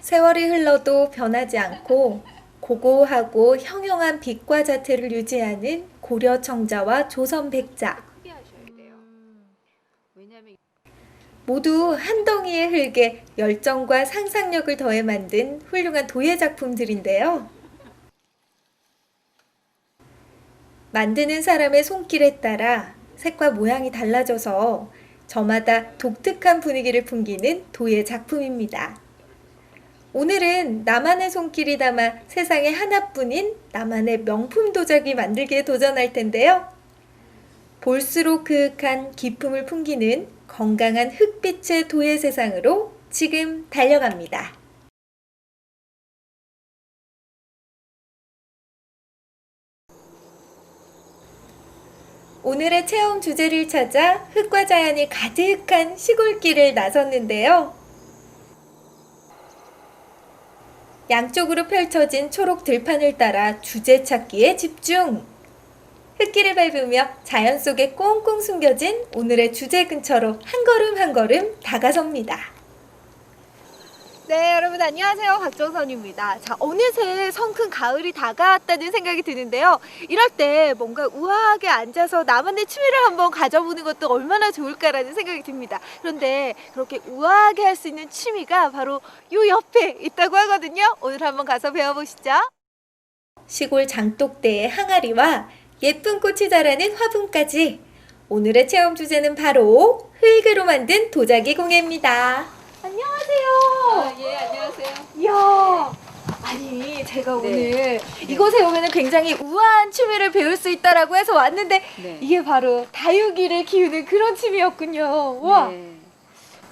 세월이 흘러도 변하지 않고 고고하고 형형한 빛과 자태를 유지하는 고려 청자와 조선 백자. 모두 한 덩이의 흙에 열정과 상상력을 더해 만든 훌륭한 도예 작품들인데요. 만드는 사람의 손길에 따라 색과 모양이 달라져서 저마다 독특한 분위기를 풍기는 도예 작품입니다. 오늘은 나만의 손길이 담아 세상에 하나뿐인 나만의 명품 도자기 만들기에 도전할 텐데요. 볼수록 그윽한 기품을 풍기는 건강한 흑빛의 도예 세상으로 지금 달려갑니다. 오늘의 체험 주제를 찾아 흙과 자연이 가득한 시골길을 나섰는데요. 양쪽으로 펼쳐진 초록 들판을 따라 주제 찾기에 집중! 흙길을 밟으며 자연 속에 꽁꽁 숨겨진 오늘의 주제 근처로 한 걸음 한 걸음 다가섭니다. 네, 여러분 안녕하세요. 박정선입니다. 자, 어느새 성큰 가을이 다가왔다는 생각이 드는데요. 이럴 때 뭔가 우아하게 앉아서 나만의 취미를 한번 가져보는 것도 얼마나 좋을까라는 생각이 듭니다. 그런데 그렇게 우아하게 할 수 있는 취미가 바로 요 옆에 있다고 하거든요. 오늘 한번 가서 배워보시죠. 시골 장독대의 항아리와 예쁜 꽃이 자라는 화분까지 오늘의 체험 주제는 바로 흙으로 만든 도자기 공예입니다. 안녕하세요. 아, 예 안녕하세요. 이야. 아니, 제가 네. 오늘 이곳에 오면 굉장히 우아한 취미를 배울 수 있다라고 해서 왔는데 네. 이게 바로 다육이를 키우는 그런 취미였군요. 와. 네.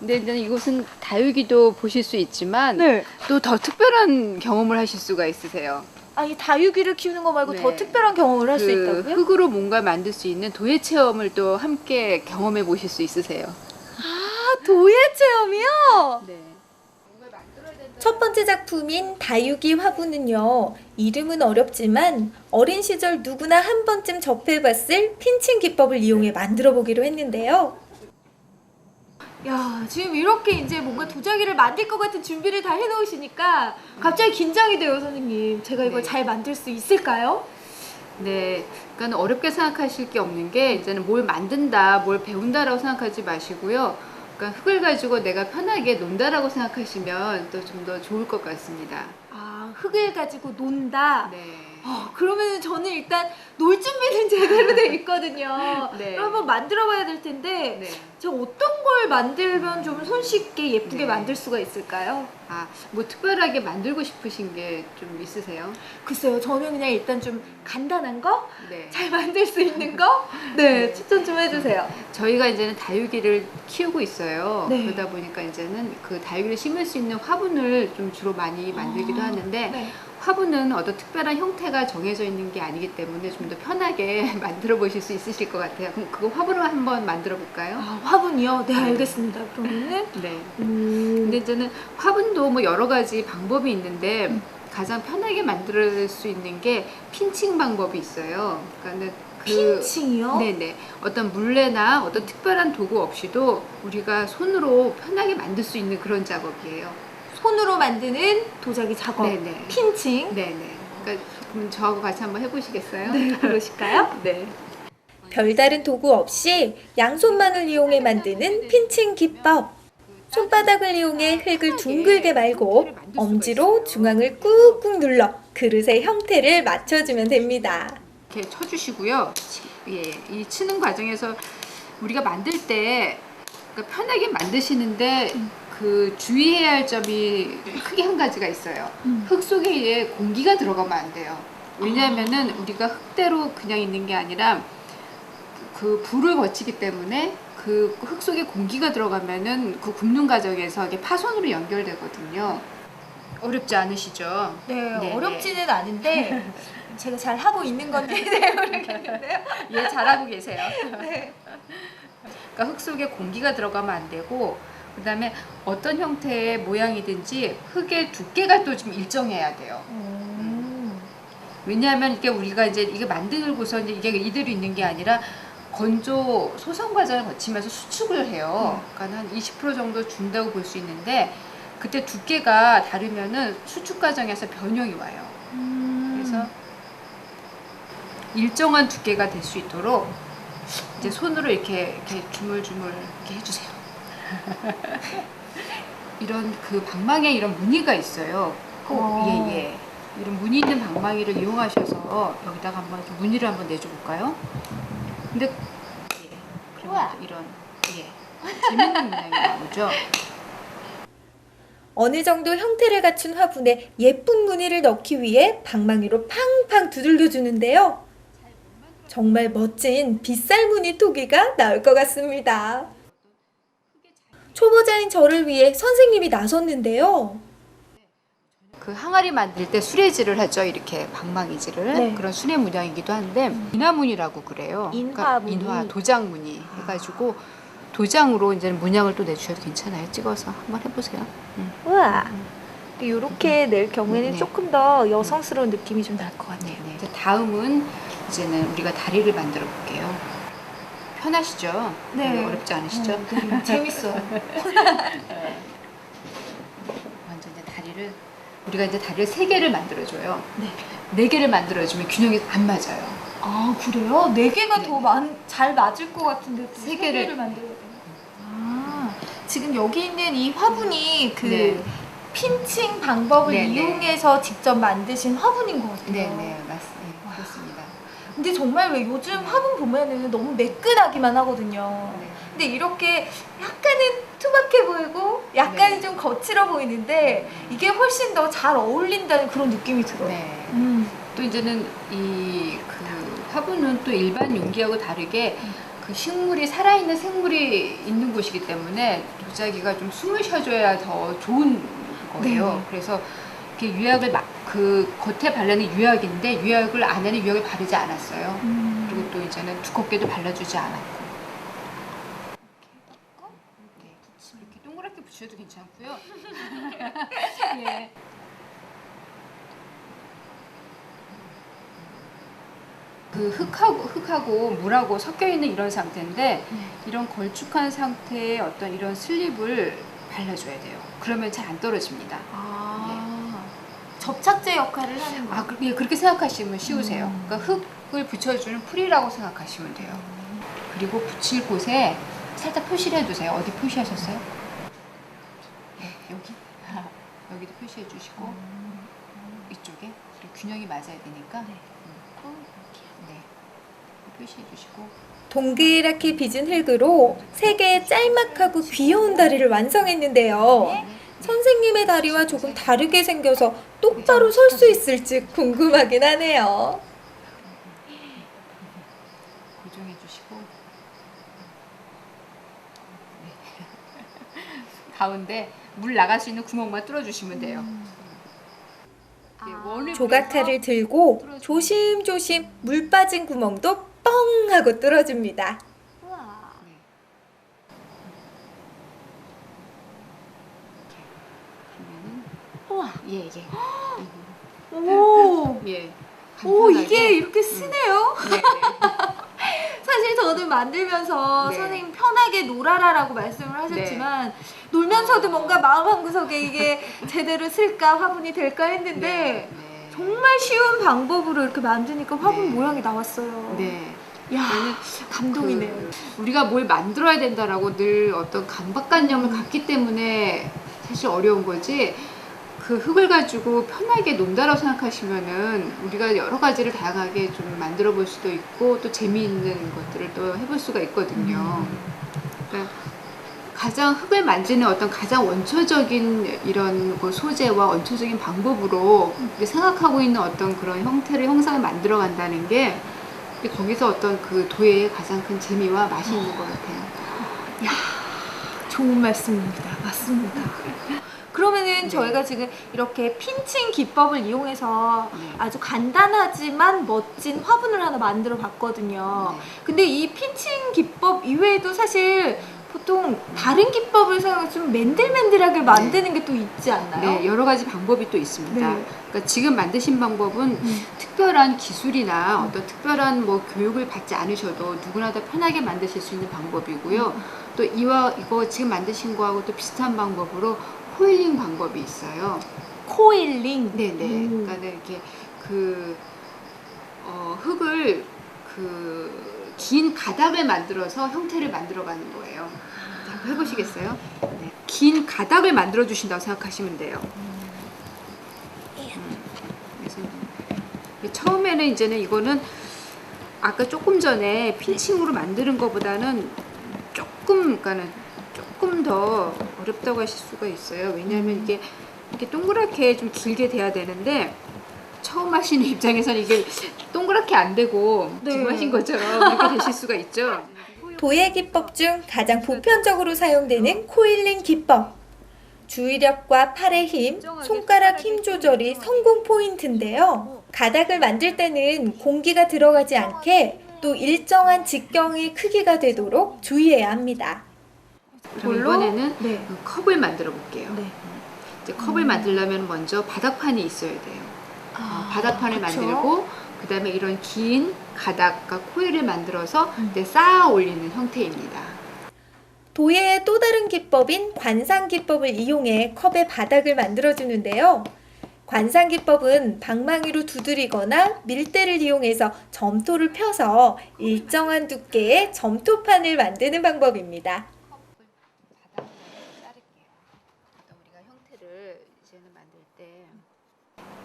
근데 이제 이곳은 다육이도 보실 수 있지만 네. 또 더 특별한 경험을 하실 수가 있으세요. 아니 다육이를 키우는 거 말고 네. 더 특별한 경험을 할 수 그 있다고요? 흙으로 뭔가 만들 수 있는 도예 체험을 또 함께 경험해 보실 수 있으세요. 아 도예 체험이요? 네. 첫 번째 작품인 다육이 화분은요, 이름은 어렵지만 어린 시절 누구나 한 번쯤 접해봤을 핀칭 기법을 이용해 만들어 보기로 했는데요. 야 지금 이렇게 이제 뭔가 도자기를 만들 것 같은 준비를 다 해놓으시니까 갑자기 긴장이 돼요 선생님. 제가 이걸 네. 잘 만들 수 있을까요? 네, 그러니까 어렵게 생각하실 게 없는 게 이제는 뭘 만든다, 뭘 배운다라고 생각하지 마시고요. 그러니까 흙을 가지고 내가 편하게 논다라고 생각하시면 또 좀 더 좋을 것 같습니다. 아 흙을 가지고 논다. 네. 어, 그러면 저는 일단 놀 준비는 제대로 돼 있거든요. 네. 그럼 한번 만들어 봐야 될 텐데 네. 저 어떤 걸 만들면 좀 손쉽게 예쁘게 네. 만들 수가 있을까요? 아, 뭐 특별하게 만들고 싶으신 게 좀 있으세요? 글쎄요, 저는 그냥 일단 좀 간단한 거? 네. 잘 만들 수 있는 거? 네, 추천 좀 해주세요. 저희가 이제는 다육이를 키우고 있어요. 네. 그러다 보니까 이제는 그 다육이를 심을 수 있는 화분을 좀 주로 많이 만들기도 아, 하는데 네. 화분은 어떤 특별한 형태가 정해져 있는 게 아니기 때문에 좀 더 편하게 만들어 보실 수 있으실 것 같아요. 그럼 그거 화분을 한번 만들어 볼까요? 아, 화분이요? 네, 알겠습니다. 그러면은, 네. 음, 근데 이제는 화분도 뭐 여러 가지 방법이 있는데 가장 편하게 만들 수 있는 게 핀칭 방법이 있어요. 그러니까는 그 핀칭이요? 네네 어떤 물레나 어떤 특별한 도구 없이도 우리가 손으로 편하게 만들 수 있는 그런 작업이에요. 손으로 만드는 도자기 작업. 네네. 핀칭. 네네. 그러니까 그럼 저하고 같이 한번 해보시겠어요? 네, 그러실까요? 네. 별다른 도구 없이 양손만을 이용해 만드는 핀칭 기법. 손바닥을 이용해 흙을 둥글게 말고 엄지로 중앙을 꾹꾹 눌러 그릇의 형태를 맞춰주면 됩니다. 이렇게 쳐주시고요. 치- 예, 이 치는 과정에서 우리가 만들 때 그러니까 편하게 만드시는데 그 주의해야 할 점이 크게 한 가지가 있어요. 음. 흙 속에 공기가 들어가면 안 돼요. 왜냐하면은 우리가 흙대로 그냥 있는 게 아니라 그 불을 거치기 때문에 그 흙 속에 공기가 들어가면은 그 굽는 과정에서 이게 파손으로 연결되거든요. 어렵지 않으시죠? 네, 네, 어렵지는 않은데 제가 잘 하고 있는 건지 네, 모르겠는데요. 예, 잘하고 계세요. 네. 그러니까 흙 속에 공기가 들어가면 안 되고 그 다음에 어떤 형태의 모양이든지 흙의 두께가 또 좀 일정해야 돼요. 음. 왜냐하면 이게 우리가 이제 이게 만들고서 이제 이게 이대로 있는 게 아니라 건조 소성 과정을 거치면서 수축을 해요. 그러니까 한 20% 정도 준다고 볼 수 있는데 그때 두께가 다르면은 수축 과정에서 변형이 와요. 그래서 일정한 두께가 될 수 있도록 이제 손으로 이렇게 이렇게 주물주물 이렇게 해주세요. 이런 그 방망이에 이런 무늬가 있어요. 어. 예, 예. 이런 무늬 있는 방망이를 이용하셔서 여기다가 한번 이렇게 무늬를 한번 내줘 볼까요? 근데 예. 그러면 이런 예. 재밌는 문양이 나오죠. 어느 정도 형태를 갖춘 화분에 예쁜 무늬를 넣기 위해 방망이로 팡팡 두들겨 주는데요. 정말 멋진 빗살 무늬 토기가 나올 것 같습니다. 초보자인 저를 위해 선생님이 나섰는데요. 그 항아리 만들 때 수레질을 하죠. 이렇게 방망이질을 네. 그런 수레 문양이기도 한데 인화무늬라고 그래요. 그러니까 인화무늬. 인화 도장무늬 해가지고 도장으로 이제 문양을 또 내주셔도 괜찮아요. 찍어서 한번 해보세요. 음. 우와. 이렇게 낼 경우에는 네. 조금 더 여성스러운 느낌이 좀 날것 네, 같아요. 네. 이제 다음은 이제는 우리가 다리를 만들어 볼게요. 편하시죠? 네. 별로 어렵지 않으시죠? 재밌어요. 먼저 이제 다리를 우리가 이제 다리를 세 개를 만들어줘요. 네. 네 개를 만들어주면 균형이 안 맞아요. 아 그래요? 네 개가 네. 더잘 맞을 것 같은데 또세세 개를- 개를 만들어야 돼요. 아 지금 여기 있는 이 화분이 그 네. 핀칭 방법을 네, 네. 이용해서 직접 만드신 화분인 것 같아요. 네, 네, 맞습니다. 근데 정말 왜 요즘 화분 보면은 너무 매끈하기만 하거든요. 네. 근데 이렇게 약간은 투박해 보이고 약간은 네. 좀 거칠어 보이는데 이게 훨씬 더 잘 어울린다는 그런 느낌이 들어요. 네. 음. 또 이제는 이 그 화분은 또 일반 용기하고 다르게 그 식물이 살아있는 생물이 있는 곳이기 때문에 도자기가 좀 숨을 쉬어줘야 더 좋은 거예요. 네. 그래서 이렇게 유약을 막 그 겉에 바르는 유약인데 유약을 안에는 유약을 바르지 않았어요. 음. 그리고 또 이제는 두껍게도 발라주지 않았고. 네, 이렇게 동그랗게 붙여도 괜찮고요. 예. 그 흙하고 흙하고 물하고 섞여 있는 이런 상태인데 네. 이런 걸쭉한 상태의 어떤 이런 슬립을 발라줘야 돼요. 그러면 잘 안 떨어집니다. 아, 접착제 역할을 하는 거예요. 아, 그- 예, 그렇게 생각하시면 쉬우세요. 음. 그러니까 흙을 붙여주는 풀이라고 생각하시면 돼요. 그리고 붙일 곳에 살짝 표시를 해두세요. 어디 표시하셨어요? 네, 여기. 여기도 표시해 주시고 이쪽에 그리고 균형이 맞아야 되니까 네. 음, 네. 표시해 주시고 동그랗게 빚은 흙으로 세 개의 짤막하고 귀여운 다리를 완성했는데요. 선생님의 다리와 조금 다르게 생겨서 똑바로 설 수 있을지 궁금하긴 하네요. 고정해 주시고 네. 가운데 물 나갈 수 있는 구멍만 뚫어 주시면 돼요. 네, 원을 조각칼을 들고 조심조심 물 빠진 구멍도 뻥 하고 뚫어줍니다. 우와. 네. 그러면은 우와. 예 예. 오. 예. 오 간편하게. 이게 이렇게 쓰네요. 네, 네. 사실 저는 만들면서 네. 선생님 편하게 놀아라라고 말씀을 하셨지만 놀면서도 뭔가 마음 한 구석에 이게 제대로 쓸까 화분이 될까 했는데 네, 네. 정말 쉬운 방법으로 이렇게 만드니까 화분 네. 모양이 나왔어요. 네. 야 감동이네요. 그 우리가 뭘 만들어야 된다라고 늘 어떤 강박관념을 갖기 때문에 사실 어려운 거지. 그 흙을 가지고 편하게 논다라고 생각하시면은 우리가 여러 가지를 다양하게 좀 만들어 볼 수도 있고 또 재미있는 것들을 또 해볼 수가 있거든요. 그러니까 가장 흙을 만지는 어떤 가장 원초적인 이런 그 소재와 원초적인 방법으로 생각하고 있는 어떤 그런 형태를 형상을 만들어 간다는 게 거기서 어떤 그 도예의 가장 큰 재미와 맛이 있는 것 같아요. 좋은 말씀입니다. 맞습니다. 그러면은 저희가 지금 이렇게 핀칭 기법을 이용해서 네. 아주 간단하지만 멋진 화분을 하나 만들어 봤거든요. 네. 근데 이 핀칭 기법 이외에도 사실 보통 다른 기법을 사용해서 좀 맨들맨들하게 만드는 게 또 있지 않나요? 네, 여러 가지 방법이 또 있습니다. 네. 그러니까 지금 만드신 방법은 음. 특별한 기술이나 어떤 특별한 뭐 교육을 받지 않으셔도 누구나 다 편하게 만드실 수 있는 방법이고요. 음. 또 이와 이거 지금 만드신 거하고 또 비슷한 방법으로 코일링 방법이 있어요. 코일링. 네네. 음. 그러니까 이렇게 그 어, 흙을 그 긴 가닥을 만들어서 형태를 만들어가는 거예요. 자, 한번 해보시겠어요? 네. 긴 가닥을 만들어 주신다고 생각하시면 돼요. 음. 그래서 처음에는 이제는 이거는 아까 조금 전에 핀칭으로 만드는 것보다는 조금 그러니까는 조금 더 어렵다고 하실 수가 있어요. 왜냐하면 이게 이렇게 동그랗게 좀 길게 돼야 되는데 처음 하시는 입장에서는 이게 동그랗게 안 되고 네. 지금 하신 것처럼 이렇게 되실 수가 있죠. 도예 기법 중 가장 보편적으로 사용되는 코일링 기법. 주의력과 팔의 힘, 손가락 힘 조절이 성공 포인트인데요. 가닥을 만들 때는 공기가 들어가지 않게 또 일정한 직경의 크기가 되도록 주의해야 합니다. 그럼? 이번에는 네. 그 컵을 만들어 볼게요. 네. 이제 컵을 만들려면 먼저 바닥판이 있어야 돼요. 어, 바닥판을 아, 그쵸? 만들고 그 다음에 이런 긴 가닥과 코일을 만들어서 음. 이제 쌓아 올리는 형태입니다. 도예의 또 다른 기법인 관상 기법을 이용해 컵의 바닥을 만들어 주는데요. 관상 기법은 방망이로 두드리거나 밀대를 이용해서 점토를 펴서 일정한 두께의 점토판을 만드는 방법입니다.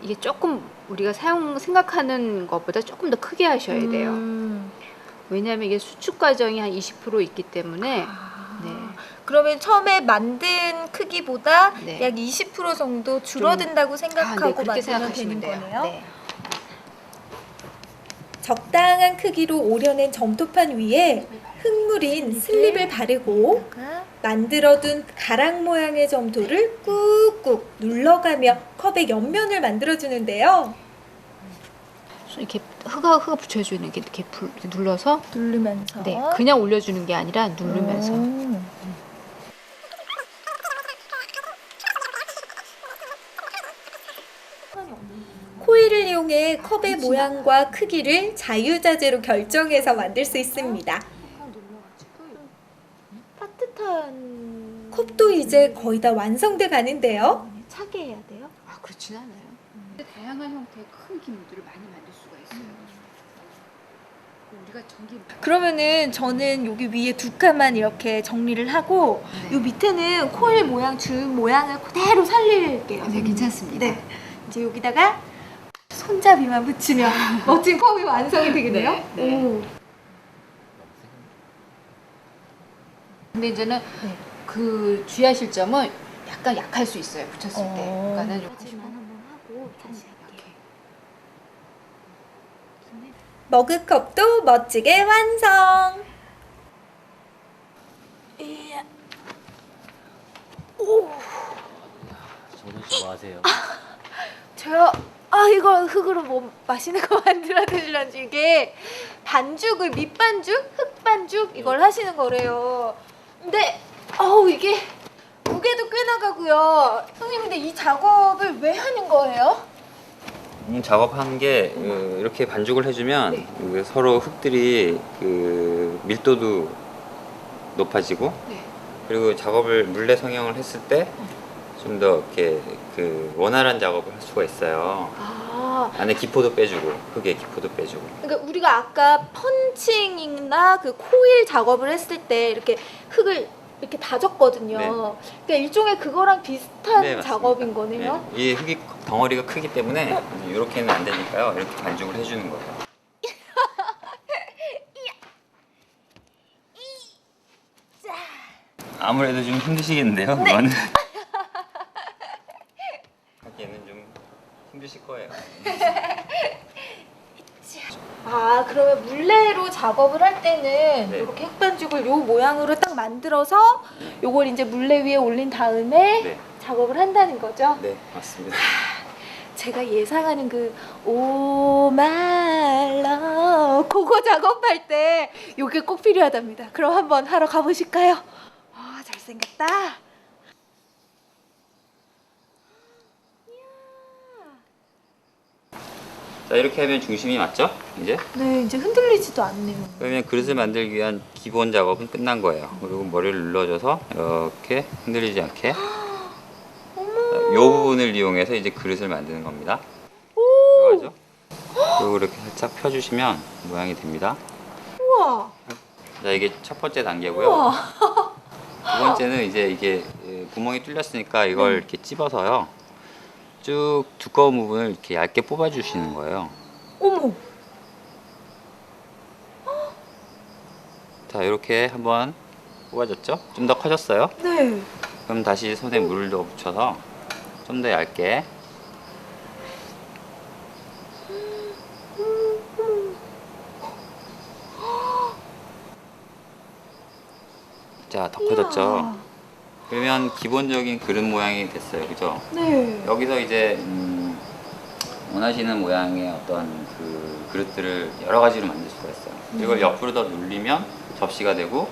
이게 조금 우리가 사용 생각하는 것보다 조금 더 크게 하셔야 돼요. 음. 왜냐하면 이게 수축 과정이 한 20% 있기 때문에 아. 네. 그러면 처음에 만든 크기보다 네. 약20% 정도 줄어든다고 아, 네, 생각하고 만들면 생각하시면 되는 돼요. 거네요. 네. 적당한 크기로 오려낸 점토판 위에 흙물인 슬립을 바르고 만들어둔 가락 모양의 점토를 꾹꾹 눌러가며 컵의 옆면을 만들어주는데요. 손 이렇게 흙아 흙아 붙여주는 게 이렇게 눌러서 누르면서. 네 그냥 올려주는 게 아니라 누르면서 음. 이용해 컵의 모양과 크기를 자유자재로 결정해서 만들 수 있습니다. 따뜻한 컵도 이제 거의 다 완성돼 가는데요. 차게 해야 돼요. 아 그렇진 않아요. 다양한 형태의 큰 기물들을 많이 만들 수가 있어요. 우리가 전기 그러면은 저는 여기 위에 두 칸만 이렇게 정리를 하고 네. 요 밑에는 코일 모양 줄 모양을 그대로 살릴게요. 네 괜찮습니다. 네. 이제 여기다가 손잡이만 붙이면 멋진 컵이 완성이 되겠네요. 네, 네. 오. 근데 이제는 네. 그 주의하실 점은 약간 약할 수 있어요. 붙였을 때. 어. 그러니까는 요 하지만 한번 하고 다시 할게요. 머그컵도 멋지게 완성! 저는 좋아하세요. 저요. 아 이거 흙으로 뭐 맛있는 거 만들어 드시려지 이게 반죽을 밑반죽, 흙반죽 이걸 하시는 거래요. 근데 어우 이게 무게도 꽤 나가고요. 선생님 근데 이 작업을 왜 하는 거예요? 음, 작업한 게 어, 이렇게 반죽을 해주면 네. 그 서로 흙들이 그 밀도도 높아지고 네. 그리고 작업을 물레 성형을 했을 때 좀 더 이렇게 그 원활한 작업을 할 수가 있어요. 아 안에 기포도 빼주고 흙에 기포도 빼주고. 그러니까 우리가 아까 펀칭이나 그 코일 작업을 했을 때 이렇게 흙을 이렇게 다졌거든요. 네. 그러니까 일종의 그거랑 비슷한 네. 작업인 거네요. 네, 이 흙이 덩어리가 크기 때문에 이렇게는 안 되니까요. 이렇게 반죽을 해주는 거예요. 아무래도 좀 힘드시겠는데요, 네. 이거는. 하기에는 좀 힘드실 거예요. 아 그러면 물레로 작업을 할 때는 네. 이렇게 흙반죽을 요 모양으로 딱 만들어서 요걸 이제 물레 위에 올린 다음에 네, 작업을 한다는 거죠. 네, 맞습니다. 제가 예상하는 그 오말러 그거 작업할 때 요게 꼭 필요하답니다. 그럼 한번 하러 가보실까요? 잘생겼다. 자 이렇게 하면 중심이 맞죠? 이제 네, 이제 흔들리지도 않네요. 그러면 그릇을 만들기 위한 기본 작업은 끝난 거예요. 그리고 머리를 눌러줘서 이렇게 흔들리지 않게 이 부분을 이용해서 이제 그릇을 만드는 겁니다. 이거죠? 그리고 이렇게 살짝 펴주시면 모양이 됩니다. 우와, 자 이게 첫 번째 단계고요. 두 번째는 이제 이게 예, 구멍이 뚫렸으니까 이걸 네. 이렇게 찝어서요. 쭉 두꺼운 부분을 이렇게 얇게 뽑아주시는 거예요. 어머, 자 이렇게 한번 뽑아졌죠? 좀 더 커졌어요. 네. 그럼 다시 손에 물을 더 묻혀서 좀 더 얇게 자 더 커졌죠? 그러면 기본적인 그릇 모양이 됐어요 그죠? 네. 여기서 이제 음, 원하시는 모양의 어떤 그 그릇들을 여러 가지로 만들 수가 있어요. 이걸 옆으로 더 눌리면 접시가 되고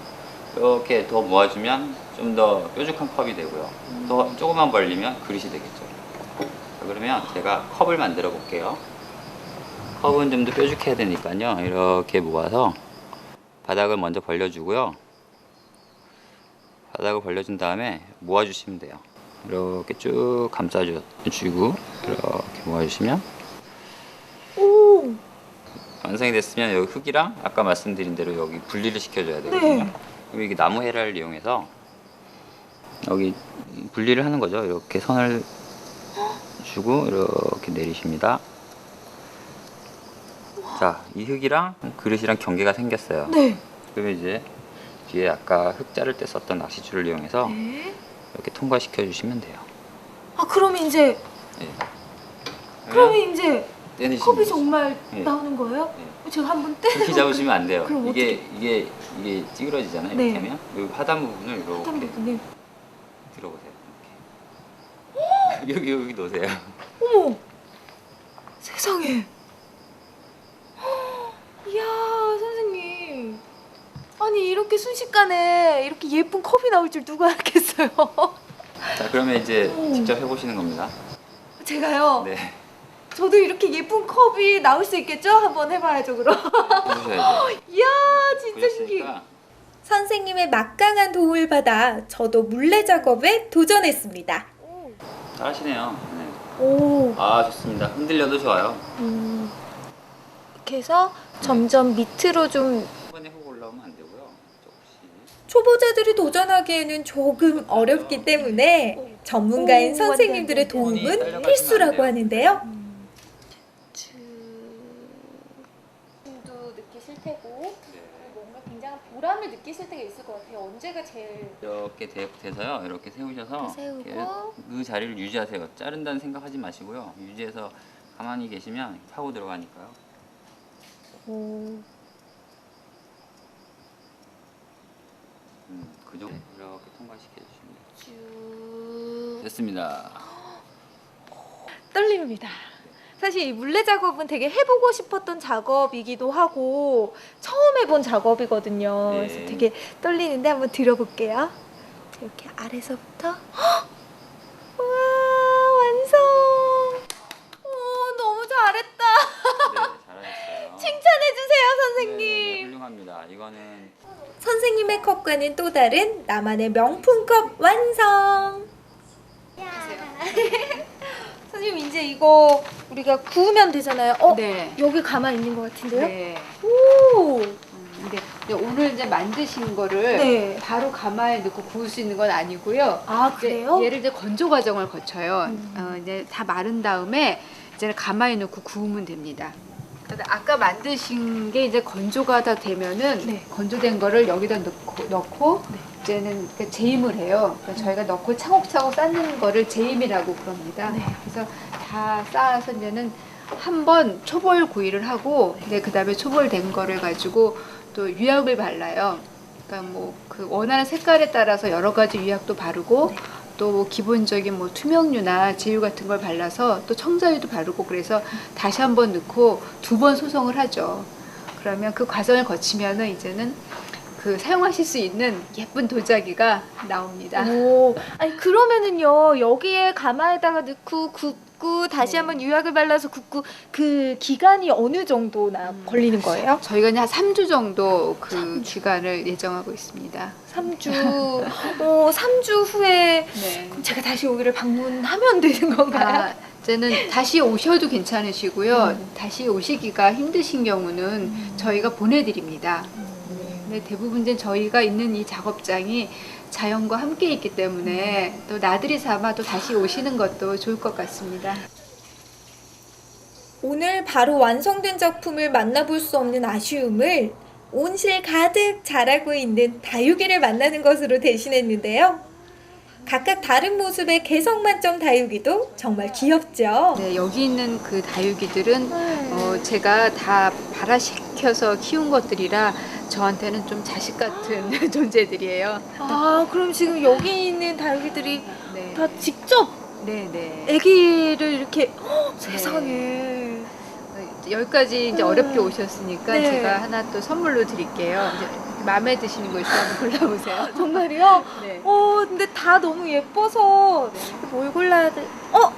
이렇게 더 모아주면 좀 더 뾰족한 컵이 되고요. 더 조금만 벌리면 그릇이 되겠죠. 자, 그러면 제가 컵을 만들어 볼게요. 컵은 좀 더 뾰족해야 되니까요. 이렇게 모아서 바닥을 먼저 벌려주고요. 바닥을 벌려준 다음에 모아주시면 돼요. 이렇게 쭉 감싸주고 이렇게 모아주시면 오, 완성이 됐으면 여기 흙이랑 아까 말씀드린 대로 여기 분리를 시켜줘야 되거든요. 네. 그럼 이게 나무 헤라를 이용해서 여기 분리를 하는 거죠. 이렇게 선을 주고 이렇게 내리십니다. 자, 이 흙이랑 그릇이랑 경계가 생겼어요. 네. 그러면 이제 뒤에 아까 흙 자를 때 썼던 낚시줄을 이용해서 네. 이렇게 통과시켜 주시면 돼요. 아, 그럼 이제, 예. 그럼 이제 떼내시면 컵이 되죠. 정말 예. 나오는 거예요? 예. 제가 한번 떼. 이렇게 잡으시면 안 돼요. 그럼 이게 이게 이게 찌그러지잖아요. 네. 이렇게 하면 이 하단 부분을 이렇게 한 부분을. 들어보세요. 이렇게. 여기 여기 놓으세요. 어머, 세상에. 이야. 아니 이렇게 순식간에 이렇게 예쁜 컵이 나올 줄 누가 알겠어요? 자 그러면 이제 오. 직접 해보시는 겁니다. 제가요. 네, 저도 이렇게 예쁜 컵이 나올 수 있겠죠? 한번 해봐야죠 그럼. 이야, 진짜 신기. 선생님의 막강한 도움을 받아 저도 물레 작업에 도전했습니다. 잘하시네요. 네. 오. 아 좋습니다. 흔들려도 좋아요. 음. 이렇게 해서 점점 밑으로 좀 한번에 훅 올라오면 안 되고요. 조금씩. 초보자들이 도전하기에는 조금 어렵기 때문에 전문가인 오, 선생님들의 도움은 필수라고. 하는데요. 힘도 느끼실 테고 네. 뭔가 굉장한 보람을 느끼실 때가 있을 것 같아요. 언제가 제일 이렇게 대, 돼서요. 이렇게 세우셔서 세우고. 이렇게 그 자리를 유지하세요. 자른다는 생각하지 마시고요. 유지해서 가만히 계시면 파고 들어가니까요. 오. 음, 그 정도 이렇게 통과시켜 주시면 쭉 됐습니다. 떨립니다. 사실 이 물레 작업은 되게 해보고 싶었던 작업이기도 하고 처음 해본 작업이거든요. 네. 그래서 되게 떨리는데 한번 들어볼게요. 이렇게 아래서부터 헉! 우와 완성. 오 너무 잘했다. 네, 잘하셨어요. 칭찬해 주세요 네, 선생님. 네, 훌륭합니다. 이거는 컵과는 또 다른 나만의 명품 컵 완성! 선생님 이제 이거 우리가 구우면 되잖아요. 어 네. 여기 가만 있는 것 같은데요? 네. 오. 음, 근데 이제 오늘 이제 만드신 거를 네. 바로 가마에 넣고 구울 수 있는 건 아니고요. 아 그래요? 얘를 이제 건조 과정을 거쳐요. 음. 어, 이제 다 마른 다음에 이제 가마에 넣고 구우면 됩니다. 아까 만드신 게 이제 건조가 다 되면은 네. 건조된 거를 여기다 넣고, 넣고 이제는 그 재임을 해요. 그러니까 저희가 넣고 차곡차곡 쌓는 거를 재임이라고 그럽니다. 네. 그래서 다 쌓아서 이제는 한 번 초벌 구이를 하고 네, 그다음에 초벌된 거를 가지고 또 유약을 발라요. 그러니까 뭐 그 원하는 색깔에 따라서 여러 가지 유약도 바르고 네. 또 뭐 기본적인 뭐 투명유나 제유 같은 걸 발라서 또 청자유도 바르고 그래서 다시 한 번 넣고 두 번 소성을 하죠. 그러면 그 과정을 거치면은 이제는 그 사용하실 수 있는 예쁜 도자기가 나옵니다. 오, 아니 그러면은요 여기에 가마에다가 넣고 굽 고 다시 네. 한번 유약을 발라서 굽고 그 기간이 어느 정도나 음. 걸리는 거예요? 저희가 이제 한 3주 정도 그 기간을 예정하고 있습니다. 3주. 어, 3주 후에 네. 그럼 제가 다시 여기를 방문하면 되는 건가요? 아, 이제는 다시 오셔도 괜찮으시고요. 음. 다시 오시기가 힘드신 경우는 저희가 보내드립니다. 네, 대부분 이제 저희가 있는 이 작업장이 자연과 함께 있기 때문에 또 나들이 삼아 또 다시 오시는 것도 좋을 것 같습니다. 오늘 바로 완성된 작품을 만나볼 수 없는 아쉬움을 온실 가득 자라고 있는 다육이를 만나는 것으로 대신했는데요. 각각 다른 모습의 개성 만점 다육이도 정말 귀엽죠. 네, 여기 있는 그 다육이들은 네. 어, 제가 다 발화시켜서 키운 것들이라 저한테는 좀 자식 같은 존재들이에요. 아 그럼 지금 여기 있는 다육이들이 네, 다 직접 네, 네. 아기를 이렇게 헉, 세상에 여기까지 이제 음. 어렵게 오셨으니까 네. 제가 하나 또 선물로 드릴게요. 이제 마음에 드시는 거 있으면 한번 골라보세요. 정말이요? 네. 어 근데 다 너무 예뻐서 뭘 골라야 돼? 어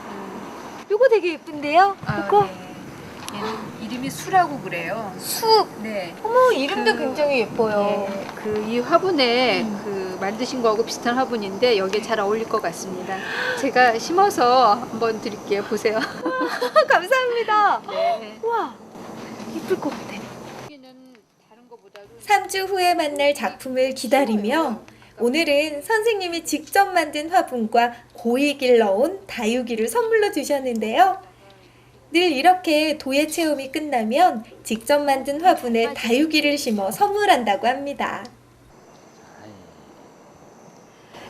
요거 되게 예쁜데요? 아, 이거 네. 얘는 이름이 수라고 그래요. 숲. 네. 어머 이름도 그- 굉장히 예뻐요. 그이 화분에 음. 그 만드신 거하고 비슷한 화분인데 여기에 잘 어울릴 것 같습니다. 제가 심어서 한번 드릴게요. 보세요. 감사합니다. 네. 우와 예쁠 것 같아. 여기는 다른 거보다도 3주 후에 만날 작품을 기다리며 오늘은 선생님이 직접 만든 화분과 고이 길러온 다육이를 선물로 주셨는데요. 늘 이렇게 도예 체험이 끝나면 직접 만든 화분에 다육이를 심어 선물한다고 합니다.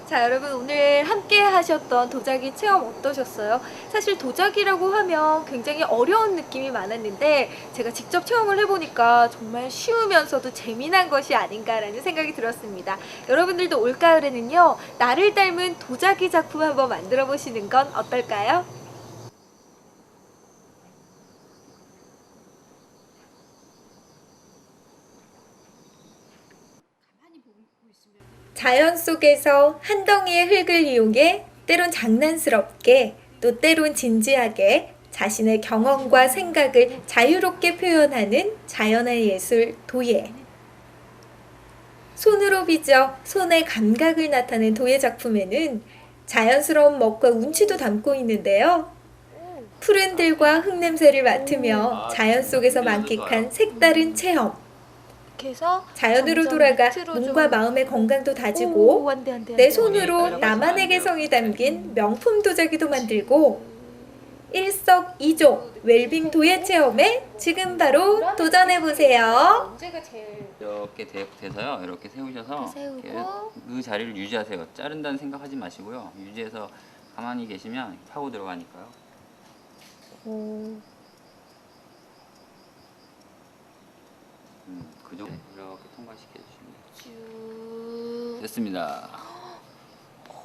자 여러분 오늘 함께 하셨던 도자기 체험 어떠셨어요? 사실 도자기라고 하면 굉장히 어려운 느낌이 많았는데 제가 직접 체험을 해보니까 정말 쉬우면서도 재미난 것이 아닌가라는 생각이 들었습니다. 여러분들도 올가을에는요 나를 닮은 도자기 작품 한번 만들어 보시는 건 어떨까요? 자연 속에서 한 덩이의 흙을 이용해 때론 장난스럽게 또 때론 진지하게 자신의 경험과 생각을 자유롭게 표현하는 자연의 예술 도예. 손으로 빚어 손의 감각을 나타낸 도예 작품에는 자연스러운 멋과 운치도 담고 있는데요. 푸른 들과 흙 냄새를 맡으며 자연 속에서 만끽한 색다른 체험. 이렇게 해서 자연으로 돌아가 몸과 좀- 마음의 건강도 오, 다지고 안 돼, 안 돼, 안내 돼. 손으로 나만의 개성이 담긴 명품 도자기도 만들고 일석이조 웰빙 도예 체험에 지금 바로 도전해 보세요. 이렇게 대- 돼서요. 이렇게 세우셔서. 이렇게 그 자리를 유지하세요. 자른다는 생각하지 마시고요. 유지해서 가만히 계시면 파고 들어가니까요. 오. 음, 그 정도 이렇게 통과시켜 주시면 쭉 됐습니다.